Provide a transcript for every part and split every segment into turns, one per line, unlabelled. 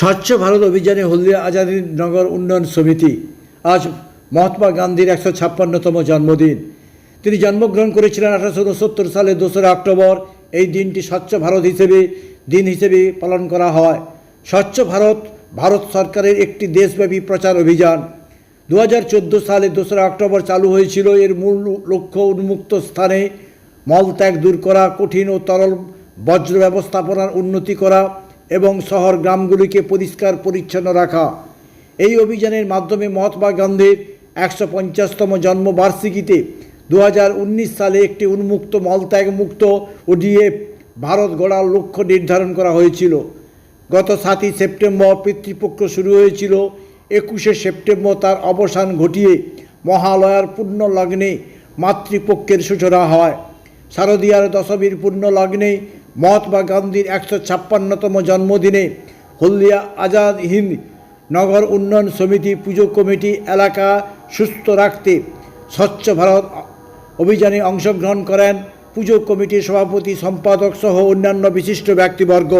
স্বচ্ছ ভারত অভিযানে হলদিয়া আজাদী নগর উন্নয়ন সমিতি আজ মহাত্মা গান্ধীর একশো ছাপ্পান্নতম জন্মদিন। তিনি জন্মগ্রহণ করেছিলেন আঠারোশো উনসত্তর সালে দোসরা অক্টোবর। এই দিনটি স্বচ্ছ ভারত হিসেবে, দিন হিসেবে পালন করা হয়। স্বচ্ছ ভারত ভারত সরকারের একটি দেশব্যাপী প্রচার অভিযান। দু হাজার চোদ্দ সালে দোসরা অক্টোবর চালু হয়েছিল। এর মূল লক্ষ্য উন্মুক্ত স্থানে মলত্যাগ দূর করা, কঠিন ও তরল বজ্র ব্যবস্থাপনার উন্নতি করা এবং শহর গ্রামগুলিকে পরিষ্কার পরিচ্ছন্ন রাখা। এই অভিযানের মাধ্যমে মহাত্মা গান্ধীর একশো পঞ্চাশতম জন্মবার্ষিকীতে দু হাজার উনিশ সালে একটি উন্মুক্ত মলত্যাগ মুক্ত ওডিএফ ভারত গড়ার লক্ষ্য নির্ধারণ করা হয়েছিল। গত সাতই সেপ্টেম্বর পিতৃপক্ষ শুরু হয়েছিল। একুশে সেপ্টেম্বর তার অবসান ঘটিয়ে মহালয়ার পূর্ণ লগ্নে মাতৃপক্ষের সূচনা হয়। শারদীয়ার দশমীর পূর্ণ লগ্নে মহাত্মা গান্ধীর একশো ছাপ্পান্নতম জন্মদিনে হলদিয়া আজাদ হিন্দ নগর উন্নয়ন সমিতি পুজো কমিটি এলাকা সুস্থ রাখতে স্বচ্ছ ভারত অভিযানে অংশগ্রহণ করেন পুজো কমিটির সভাপতি সম্পাদক সহ অন্যান্য বিশিষ্ট ব্যক্তিবর্গ।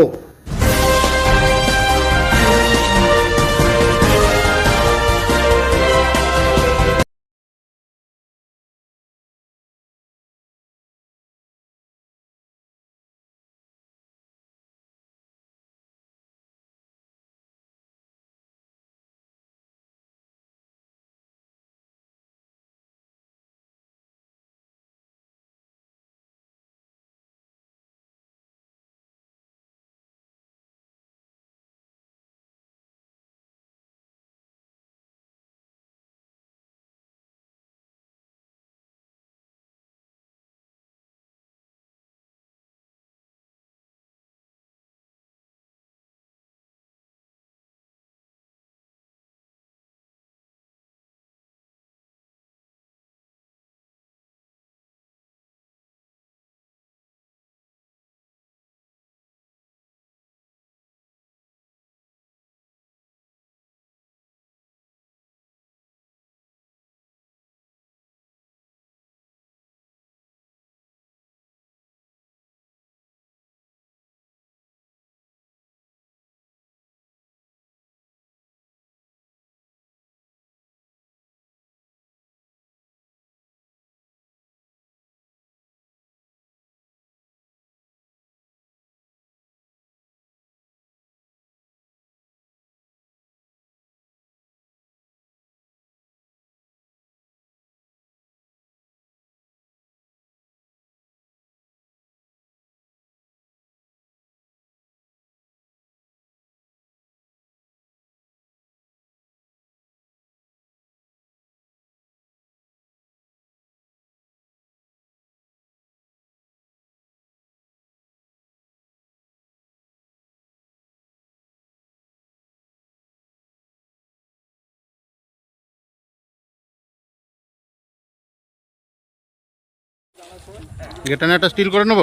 এটা না একটা স্টিল করে নেব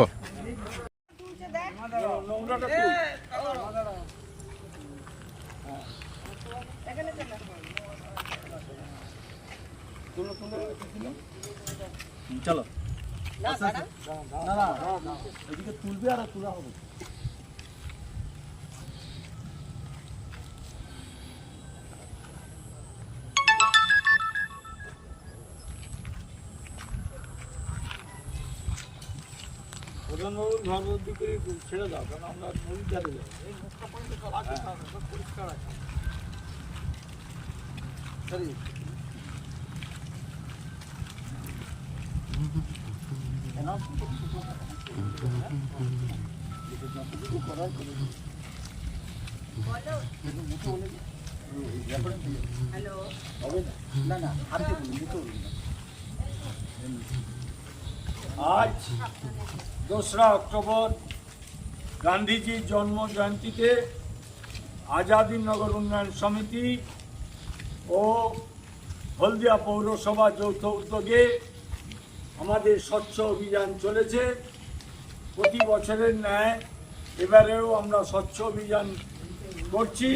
চলো না না না এদিকে তুলবে আর তোলা হবে প্রধানবাবুর ঘর দিকে ছেড়ে দাও কারণ আমরা নদীর ধারে যাই এই মুখটা পরিষ্কার আছে সব পরিষ্কার আছে। সরি। আজ দোসরা অক্টোবর গান্ধীজির জন্ম জয়ন্তীতে আজাদী নগর উন্নয়ন সমিতি ও হলদিয়া পৌরসভা যৌথ উদ্যোগে আমাদের স্বচ্ছ অভিযান চলেছে। প্রতি বছরের ন্যায় এবারেও আমরা স্বচ্ছ অভিযান করছি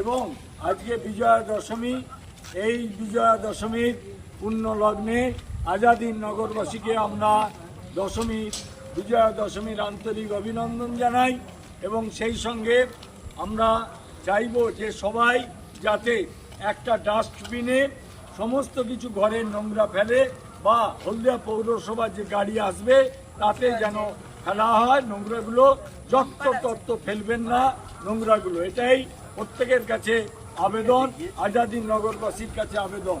এবং আজকে বিজয়া দশমী, এই বিজয়া দশমীর পূর্ণ লগ্নে আজাদী নগরবাসীকে আমরা দশমী, বিজয়া দশমীর আন্তরিক অভিনন্দন জানাই এবং সেই সঙ্গে আমরা চাইব যে সবাই যাতে একটা ডাস্টবিনে সমস্ত কিছু ঘরের নোংরা ফেলে বা হলদিয়া পৌরসভার যে গাড়ি আসবে, তাতে যেন ফেলা হয়, নোংরাগুলো যত্র তত্ত্ব ফেলবেন না নোংরাগুলো। এটাই প্রত্যেকের কাছে আবেদন আজাদিন নগরবাসীর কাছে আবেদন।